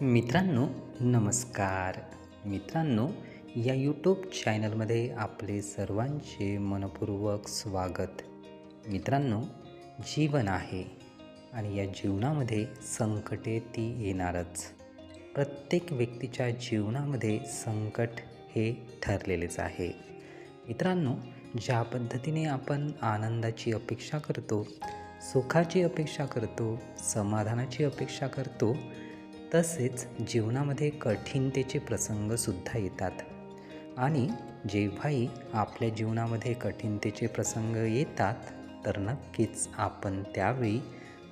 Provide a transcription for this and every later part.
मित्रांनो नमस्कार. मित्रांनो या यूट्यूब चॅनलमध्ये आपले सर्वांचे मनपूर्वक स्वागत. मित्रांनो जीवन आहे आणि या जीवनामध्ये संकटे ती येणारच. प्रत्येक व्यक्तीच्या जीवनामध्ये संकट हे ठरलेलेच आहे. मित्रांनो ज्या पद्धतीने आपण आनंदाची अपेक्षा करतो सुखाची अपेक्षा करतो समाधानाची अपेक्षा करतो तसेच जीवनामध्ये कठीणतेचे प्रसंगसुद्धा येतात. आणि जेव्हाही आपल्या जीवनामध्ये कठीणतेचे प्रसंग येतात तर नक्कीच आपण त्यावेळी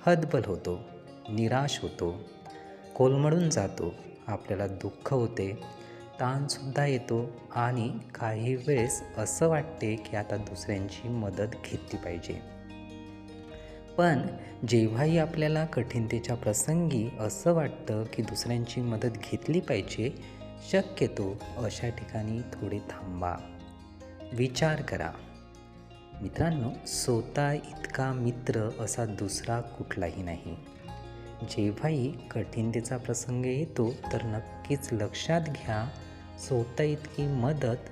हतबल होतो निराश होतो कोलमडून जातो आपल्याला दुःख होते ताणसुद्धा येतो आणि काही वेळेस असं वाटते की आता दुसऱ्यांची मदत घेतली पाहिजे. पण जेव्हाही आपल्याला कठीणतेच्या प्रसंगी असं वाटतं की दुसऱ्यांची मदत घेतली पाहिजे शक्यतो अशा ठिकाणी थोडे थांबा. विचार करा. मित्रांनो स्वतः इतका मित्र असा दुसरा कुठलाही नाही. जेव्हाही कठीणतेचा प्रसंग येतो तर नक्कीच लक्षात घ्या स्वतः इतकी मदत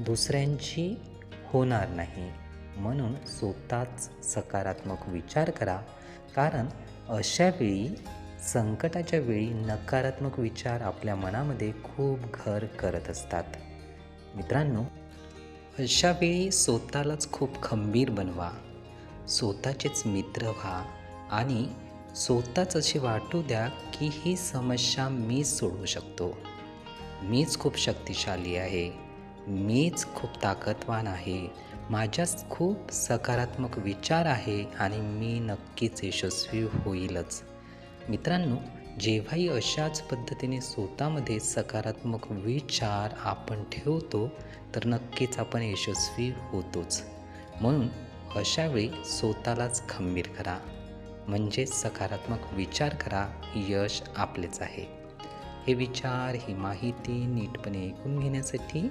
दुसऱ्यांची होणार नाही. म्हणून स्वतःच सकारात्मक विचार करा. कारण अशा वेळी संकटाच्या वेळी नकारात्मक विचार आपल्या मनामध्ये खूप घर करत असतात. मित्रांनो अशा वेळी स्वतःलाच खूप खंबीर बनवा. स्वतःचेच मित्र व्हा आणि स्वतःच असे वाटू द्या की ही समस्या मीच सोडवू शकतो. मीच खूप शक्तिशाली आहे. मीच खूप ताकदवान आहे. माझ्याच खूप सकारात्मक विचार आहे आणि मी नक्कीच यशस्वी होईलच. मित्रांनो जेव्हाही अशाच पद्धतीने स्वतःमध्ये सकारात्मक विचार आपण ठेवतो तर नक्कीच आपण यशस्वी होतोच. म्हणून अशावेळी स्वतःलाच खंबीर करा. म्हणजे सकारात्मक विचार करा यश आपलेच आहे. हे विचार ही माहिती नीटपणे ऐकून घेण्यासाठी